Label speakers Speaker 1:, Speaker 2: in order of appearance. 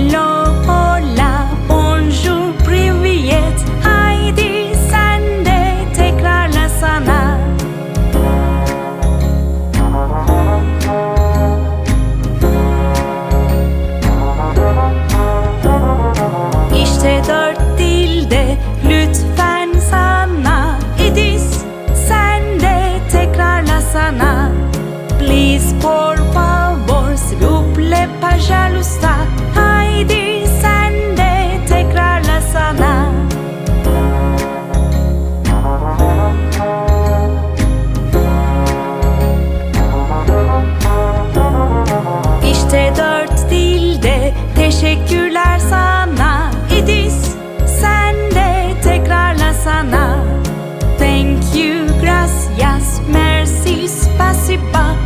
Speaker 1: Hello, hola, bonjour, privyet. Haydi sen de tekrarlasana İşte dört dilde lütfen sana. Edis sen de tekrarlasana Please por favor s'il vous plaît pas jalousta espaço e pá